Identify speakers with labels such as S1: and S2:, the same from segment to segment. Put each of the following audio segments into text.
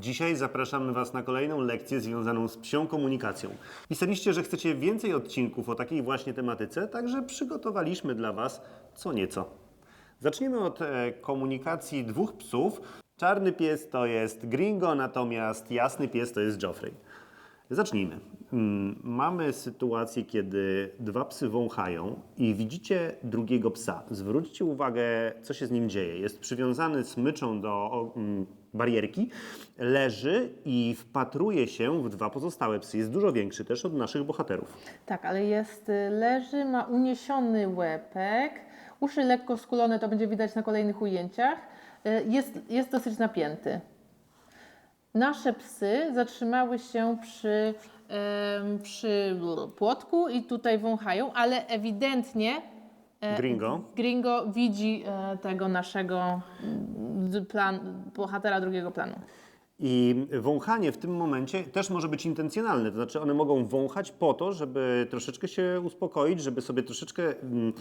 S1: Dzisiaj zapraszamy Was na kolejną lekcję związaną z psią komunikacją. Pisaliście, że chcecie więcej odcinków o takiej właśnie tematyce, także przygotowaliśmy dla Was co nieco. Zaczniemy od e, komunikacji dwóch psów. Czarny pies to jest Gringo, natomiast jasny pies to jest Joffrey. Zacznijmy. Mm, Mamy sytuację, kiedy dwa psy wąchają i widzicie drugiego psa. Zwróćcie uwagę, co się z nim dzieje. Jest przywiązany smyczą do mm, barierki, leży i wpatruje się w dwa pozostałe psy. Jest dużo większy też od naszych bohaterów.
S2: Tak, ale jest, y, leży, ma uniesiony łepek, uszy lekko skulone, to będzie widać na kolejnych ujęciach. Y, Jest, jest dosyć napięty. Nasze psy zatrzymały się przy, przy płotku i tutaj wąchają, ale ewidentnie e,
S1: Gringo.
S2: Gringo widzi e, tego naszego mm, plan, bohatera drugiego planu.
S1: I wąchanie w tym momencie też może być intencjonalne, to znaczy one mogą wąchać po to, żeby troszeczkę się uspokoić, żeby sobie troszeczkę mm,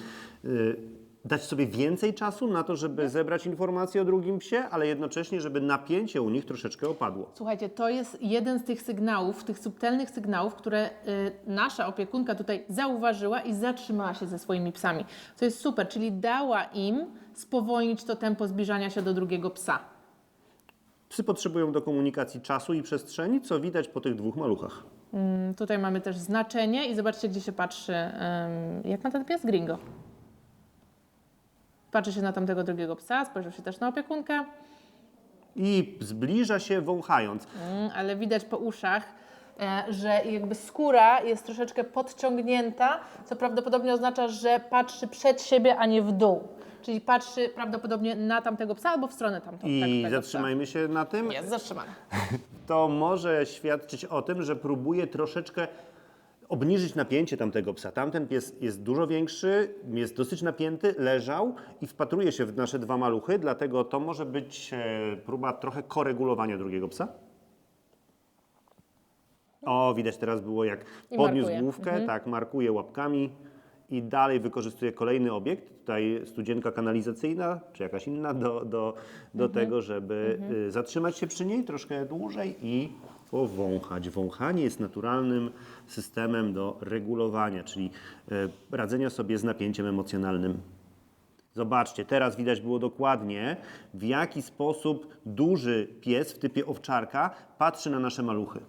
S1: y, dać sobie więcej czasu na to, żeby zebrać informacje o drugim psie, ale jednocześnie, żeby napięcie u nich troszeczkę opadło.
S2: Słuchajcie, to jest jeden z tych sygnałów, tych subtelnych sygnałów, które y, nasza opiekunka tutaj zauważyła i zatrzymała się ze swoimi psami. To jest super, czyli dała im spowolnić to tempo zbliżania się do drugiego psa.
S1: Psy potrzebują do komunikacji czasu i przestrzeni, co widać po tych dwóch maluchach.
S2: Mm, Tutaj mamy też znaczenie i zobaczcie, gdzie się patrzy. ym, Jak ma ten pies? Gringo. Patrzy się na tamtego drugiego psa, spojrzał się też na opiekunkę,
S1: I zbliża się wąchając.
S2: Mm, ale widać po uszach, e, że jakby skóra jest troszeczkę podciągnięta, co prawdopodobnie oznacza, że patrzy przed siebie, a nie w dół. Czyli patrzy prawdopodobnie na tamtego psa albo w stronę tamtego
S1: I
S2: tamtego
S1: zatrzymajmy się na tym.
S2: psa. Jest zatrzymany.
S1: to może świadczyć o tym, że próbuje troszeczkę obniżyć napięcie tamtego psa. Tamten pies jest dużo większy, jest dosyć napięty, leżał i wpatruje się w nasze dwa maluchy, dlatego to może być e, próba trochę koregulowania drugiego psa. O, widać teraz było jak
S2: I
S1: podniósł
S2: markuje.
S1: główkę, tak, markuje łapkami i dalej wykorzystuje kolejny obiekt, tutaj studzienka kanalizacyjna, czy jakaś inna, do, do, do tego, żeby y, zatrzymać się przy niej troszkę dłużej i powąchać. Wąchanie jest naturalnym systemem do regulowania, czyli y, radzenia sobie z napięciem emocjonalnym. Zobaczcie, teraz widać było dokładnie, w jaki sposób duży pies w typie owczarka patrzy na nasze maluchy.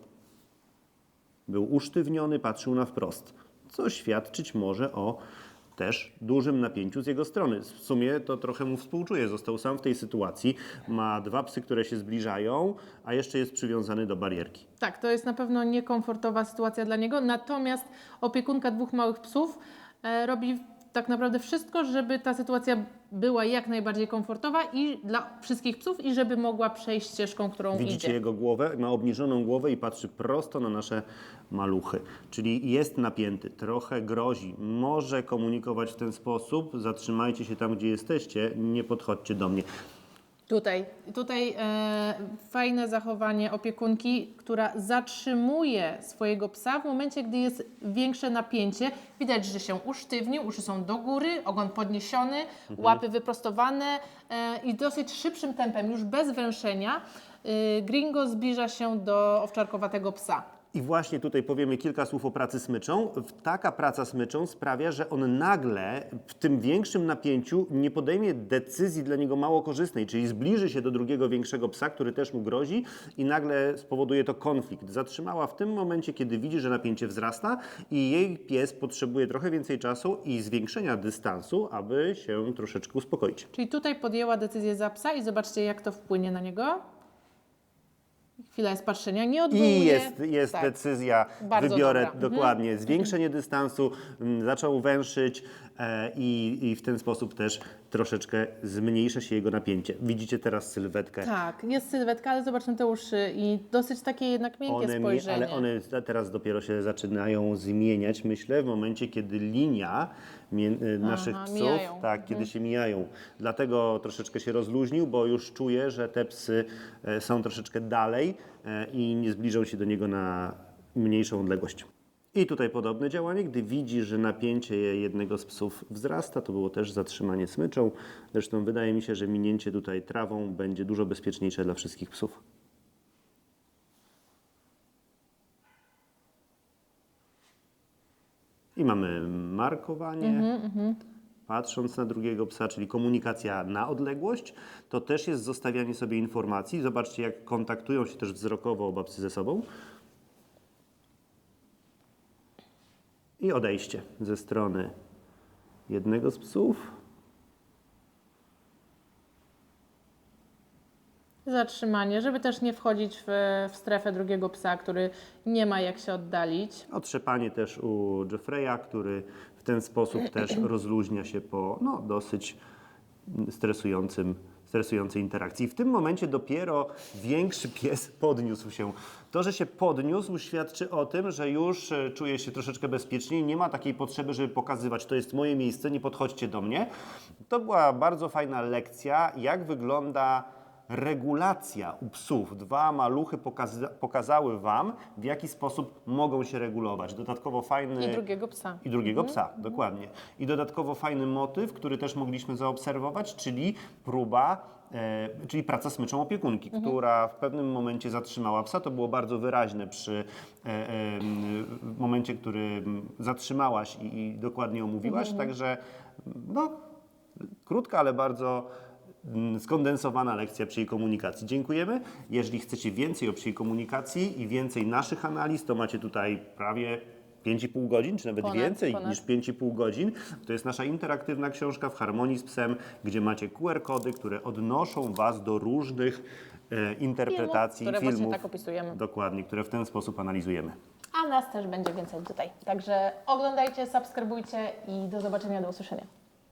S1: Był usztywniony, patrzył na wprost, co świadczyć może o też dużym napięciu z jego strony. W sumie to trochę mu współczuję, został sam w tej sytuacji. Ma dwa psy, które się zbliżają, a jeszcze jest przywiązany do barierki.
S2: Tak, to jest na pewno niekomfortowa sytuacja dla niego, natomiast opiekunka dwóch małych psów e, robi tak naprawdę wszystko, żeby ta sytuacja była jak najbardziej komfortowa i dla wszystkich psów i żeby mogła przejść ścieżką, którą
S1: Widzicie
S2: idzie.
S1: jego głowę? Ma obniżoną głowę i patrzy prosto na nasze maluchy. Czyli jest napięty, trochę grozi. Może komunikować w ten sposób. Zatrzymajcie się tam, gdzie jesteście, nie podchodźcie do mnie.
S2: Tutaj, tutaj e, fajne zachowanie opiekunki, która zatrzymuje swojego psa w momencie, gdy jest większe napięcie. Widać, że się usztywnił, uszy są do góry, ogon podniesiony, łapy wyprostowane e, i dosyć szybszym tempem, już bez węszenia, e, Gringo zbliża się do owczarkowatego psa.
S1: I właśnie tutaj powiemy kilka słów o pracy smyczą. Taka praca smyczą sprawia, że on nagle w tym większym napięciu nie podejmie decyzji dla niego mało korzystnej, czyli zbliży się do drugiego większego psa, który też mu grozi i nagle spowoduje to konflikt. Zatrzymała w tym momencie, kiedy widzi, że napięcie wzrasta i jej pies potrzebuje trochę więcej czasu i zwiększenia dystansu, aby się troszeczkę uspokoić.
S2: Czyli tutaj podjęła decyzję za psa i zobaczcie, jak to wpłynie na niego. Chwila jest patrzenia, nie odwołuje.
S1: I jest, jest
S2: Tak.
S1: decyzja,
S2: Bardzo
S1: wybiorę
S2: dobra. Mhm.
S1: dokładnie zwiększenie dystansu, m, zaczął węszyć e, i, i w ten sposób też troszeczkę zmniejsza się jego napięcie. Widzicie teraz sylwetkę.
S2: Tak, jest sylwetka, ale zobaczmy te uszy i dosyć takie jednak miękkie
S1: One,
S2: spojrzenie.
S1: ale one teraz dopiero się zaczynają zmieniać, myślę, w momencie, kiedy linia mie- e, naszych
S2: Aha,
S1: psów,
S2: mijają. Mhm.
S1: tak, kiedy się mijają. Dlatego troszeczkę się rozluźnił, bo już czuję, że te psy e, są troszeczkę dalej dalej e, i nie zbliżał się do niego na mniejszą odległość. I tutaj podobne działanie, gdy widzi, że napięcie jednego z psów wzrasta, to było też zatrzymanie smyczą. Zresztą wydaje mi się, że minięcie tutaj trawą będzie dużo bezpieczniejsze dla wszystkich psów. I mamy markowanie.
S2: Mm -hmm, mm -hmm.
S1: Patrząc na drugiego psa, czyli komunikacja na odległość, to też jest zostawianie sobie informacji. Zobaczcie, jak kontaktują się też wzrokowo oba psy ze sobą. I odejście ze strony jednego z psów.
S2: Zatrzymanie, żeby też nie wchodzić w, w strefę drugiego psa, który nie ma jak się oddalić.
S1: Otrzepanie też u Jeffreya, który w ten sposób też rozluźnia się po no, dosyć stresującym, stresującej interakcji. I w tym momencie dopiero większy pies podniósł się. To, że się podniósł, świadczy o tym, że już e, czuje się troszeczkę bezpieczniej. Nie ma takiej potrzeby, żeby pokazywać, to jest moje miejsce, nie podchodźcie do mnie. To była bardzo fajna lekcja, jak wygląda regulacja u psów. Dwa maluchy pokaza pokazały Wam, w jaki sposób mogą się regulować. Dodatkowo fajny...
S2: I drugiego psa.
S1: I drugiego psa, dokładnie. I dodatkowo fajny motyw, który też mogliśmy zaobserwować, czyli próba, e, czyli praca smyczą opiekunki, która w pewnym momencie zatrzymała psa. To było bardzo wyraźne przy e, e, momencie, który zatrzymałaś i, i dokładnie omówiłaś. Także no, krótka, ale bardzo skondensowana lekcja psiej komunikacji. Dziękujemy. Jeżeli chcecie więcej o psiej komunikacji i więcej naszych analiz, to macie tutaj prawie 5,5 godzin, czy nawet
S2: Ponad,
S1: więcej
S2: ponad.
S1: niż 5,5 godzin. To jest nasza interaktywna książka w harmonii z psem, gdzie macie QR-kody, które odnoszą Was do różnych e, interpretacji
S2: które
S1: filmów.
S2: właśnie tak opisujemy.
S1: Dokładnie, które w ten sposób analizujemy.
S2: A nas też będzie więcej tutaj. Także oglądajcie, subskrybujcie i do zobaczenia, do usłyszenia.